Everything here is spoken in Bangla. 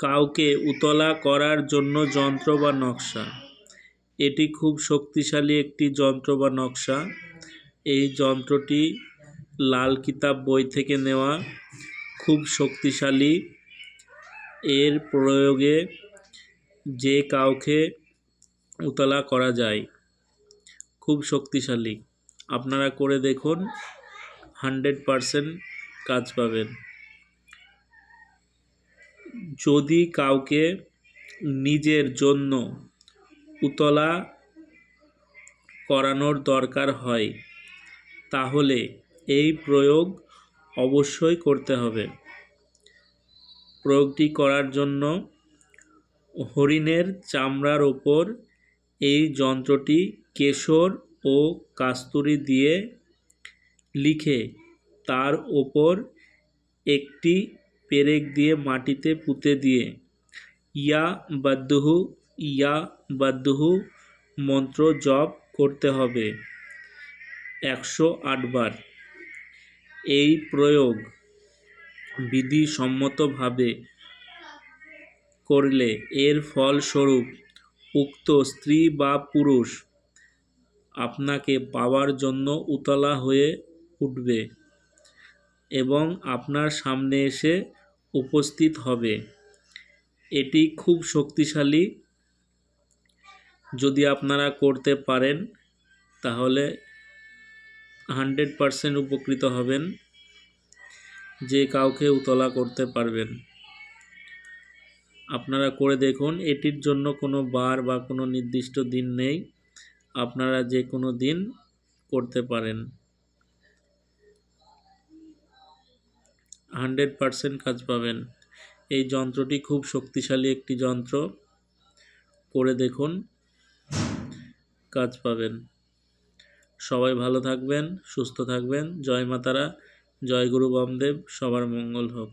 কাউকে উতলা করার জন্য যন্ত্র বা নকশা। এটি খুব শক্তিশালী একটি যন্ত্র বা নকশা। এই যন্ত্রটি লাল কিতাব বই থেকে নেওয়া খুব শক্তিশালী। এর প্রয়োগে যে কাউকে উতলা করা যায়, খুব শক্তিশালী। আপনারা করে দেখুন, হান্ড্রেড পারসেন্ট কাজ পাবেন। যদি কাউকে নিজের জন্য উতলা করানোর দরকার হয়, তাহলে এই প্রয়োগ অবশ্যই করতে হবে। প্রয়োগটি করার জন্য হরিণের চামড়ার ওপর এই যন্ত্রটি কেশর ও কাস্তুরি দিয়ে লিখে তার ওপর একটি পেরেক দিয়ে মাটিতে পুঁতে দিয়ে। ইয়া বাদ্যহু ইয়া বাদ্যহু মন্ত্র জপ করতে হবে। একশো আটবার এই প্রয়োগ বিধিসম্মতভাবে করলে এর ফলস্বরূপ উক্ত স্ত্রী বা পুরুষ আপনাকে পাওয়ার জন্য উতলা হয়ে উঠবে এবং আপনার সামনে এসে উপস্থিত হবে। এটি খুব শক্তিশালী। যদি আপনারা করতে পারেন, তাহলে হান্ড্রেড পারসেন্ট উপকৃত হবেন। যে কাউকে উতলা করতে পারবেন। আপনারা করে দেখুন, এটির জন্য কোনো বার বা কোনো নির্দিষ্ট দিন নেই। আপনারা যে কোনো দিন করতে পারেন। হান্ড্রেড পারসেন্ট কাজ পাবেন। এই যন্ত্রটি খুব শক্তিশালী একটি যন্ত্র। করে দেখুন, কাজ পাবেন। সবাই ভালো থাকবেন, সুস্থ থাকবেন। জয় মাতারা, জয় গুরু বামদেব, সবার মঙ্গল হোক।